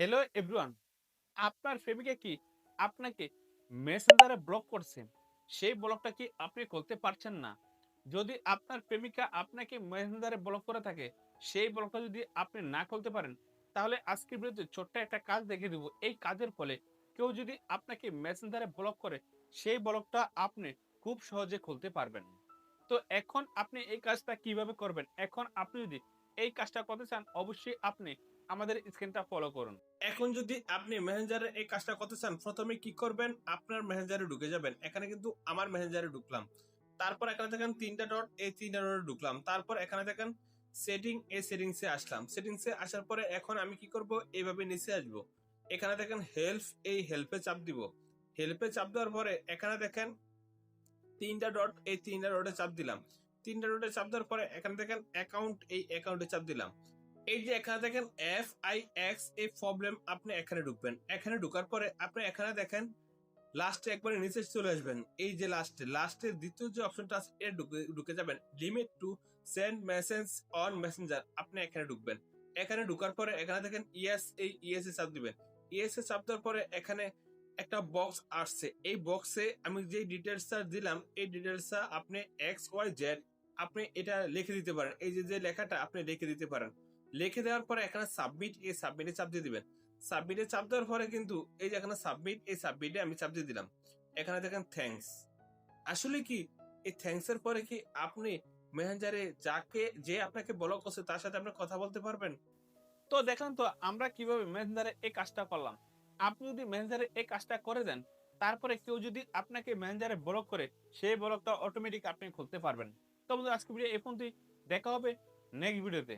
Hello everyone আপনার প্রেমিকা কি আপনাকে মেসেঞ্জারে ব্লক করছে? সেই ব্লকটা কি আপনি করতে পারছেন না? যদি আপনার প্রেমিকা আপনাকে মেসেঞ্জারে ব্লক করে থাকে, সেই ব্লকটা যদি আপনি না খুলতে পারেন, তাহলে আজকের বিরুদ্ধে ছোট্ট একটা কাজ দেখে দিব। এই কাজের ফলে কেউ যদি আপনাকে মেসেঞ্জারে ব্লক করে, সেই ব্লকটা আপনি খুব সহজে খুলতে পারবেন। তো এখন আপনি এই কাজটা কীভাবে করবেন? এখন আপনি যদি এই কাজটা করতে চান, অবশ্যই আপনি আমাদের স্ক্রিনটা ফলো করুন। এখন যদি আপনি মেসেঞ্জারে এই কাজটা করতে চান, প্রথমে কি করবেন? আপনার মেসেঞ্জারে ঢুকে যাবেন। এখানে কিন্তু আমার মেসেঞ্জারে ঢুকলাম। তারপর এখানে দেখেন তিনটা ডট এই তিনটা ডটে ঢুকলাম। তারপর এখানে দেখেন সেটিং এই সেটিংসে আসলাম। সেটিংসে আসার পরে এখন আমি কি করব? এইভাবে নিচে আসব। এখানে দেখেন হেল্প এই হেল্পে চাপ দিব। হেল্পে চাপ দেওয়ার পরে এখানে দেখেন তিনটা ডট এই তিনটা ডটে চাপ দিলাম। তিনটা ডটে চাপ দেওয়ার পরে এখানে দেখেন অ্যাকাউন্ট এই অ্যাকাউন্টে চাপ দিলাম। এই যে এখানে দেখেন এফ আই এক্স এই প্রবলেম আপনি এখানে ঢুকবেন। এখানে ঢুকার পরে আপনি এখানে দেখেন লাস্টে একবারে নিচে চলে আসবেন। এই যে লাস্টে লাস্টের দ্বিতীয় যে অপশনটা আছে এর ঢুকে যাবেন। Limit to send message on Messenger আপনি এখানে ঢুকবেন। এখানে ঢুকার পরে এখানে দেখেন ইয়েস এই ইয়েস এ চাপ দিবেন। ইয়েস এ চাপ দেওয়ার পরে এখানে একটা বক্স আসছে। এই বক্সে আমি যে ডিটেলসটা দিলাম, এই ডিটেলসটা আপনি এক্স ওয়াই জেড আপনি এটা লিখে দিতে পারেন। এই যে যে লেখাটা আপনি লিখে দিতে পারেন। লিখে দেওয়ার পরে এখানে সাবমিট এই সাবমিটে চাপ দিয়ে দিবেন। সাবমিটে চাপ দেওয়ার পরে কিন্তু এই যে এখানে সাবমিট এই সাবমিটে আমি চাপ দিয়ে দিলাম। এখানে দেখেন থ্যাঙ্কস আসলে কি, এই থ্যাঙ্কস এর পরে কি আপনি মেসেঞ্জারে যাকে, যে আপনাকে ব্লক করছে তার সাথে আপনি কথা বলতে পারবেন? তো দেখেন তো, আমরা কীভাবে মেসেঞ্জারে এই কাজটা করলাম? আপনি যদি মেসেঞ্জারে এই কাজটা করে দেন, তারপরে কেউ যদি আপনাকে মেসেঞ্জারে ব্লক করে, সেই ব্লকটা অটোমেটিক আপনি খুলতে পারবেন। তো বন্ধুরা আজকে ভিডিও এই পর্যন্তই। দেখা হবে নেক্সট ভিডিওতে